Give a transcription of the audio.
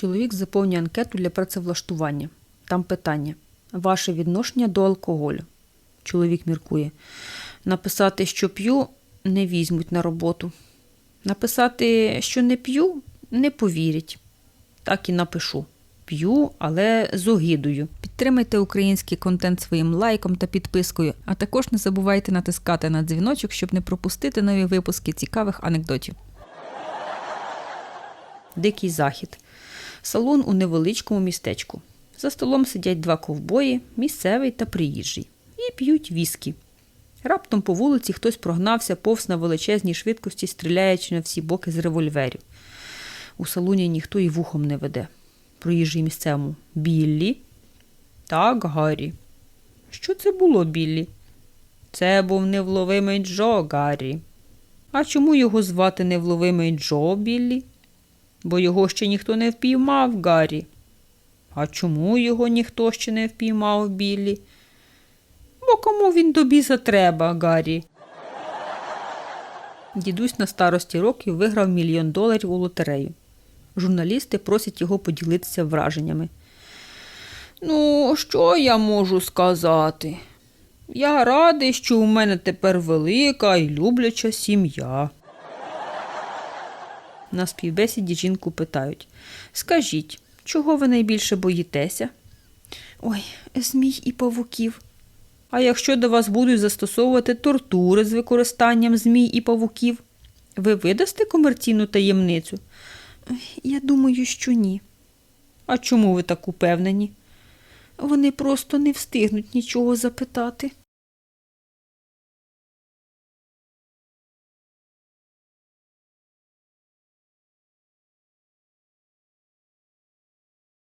Чоловік заповнює анкету для працевлаштування. Там питання: Ваше відношення до алкоголю. Чоловік міркує. Написати, що п'ю, не візьмуть на роботу. Написати, що не п'ю, не повірять. Так і напишу. П'ю, але з огидою. Підтримайте український контент своїм лайком та підпискою, а також не забувайте натискати на дзвіночок, щоб не пропустити нові випуски цікавих анекдотів. Дикий захід. Салон у невеличкому містечку. За столом сидять два ковбої, місцевий та приїжджий, і п'ють віскі. Раптом по вулиці хтось прогнався повз на величезній швидкості, стріляючи на всі боки з револьверів. У салоні ніхто і вухом не веде. Проїжджий місцевому. Біллі? Так, Гаррі. Що це було, Біллі? Це був невловимий Джо, Гаррі. А чому його звати невловимий Джо, Біллі? Бо його ще ніхто не впіймав, Гаррі. А чому його ніхто ще не впіймав, Біллі? Бо кому він до біса треба, Гаррі? Дідусь на старості років виграв мільйон доларів у лотерею. Журналісти просять його поділитися враженнями. Ну, що я можу сказати? Я радий, що у мене тепер велика і любляча сім'я. На співбесіді жінку питають Скажіть, чого ви найбільше боїтеся? Ой, змій і павуків. А якщо до вас будуть застосовувати тортури з використанням змій і павуків, ви видасте комерційну таємницю? Я думаю, що ні. А чому ви так упевнені? Вони просто не встигнуть нічого запитати.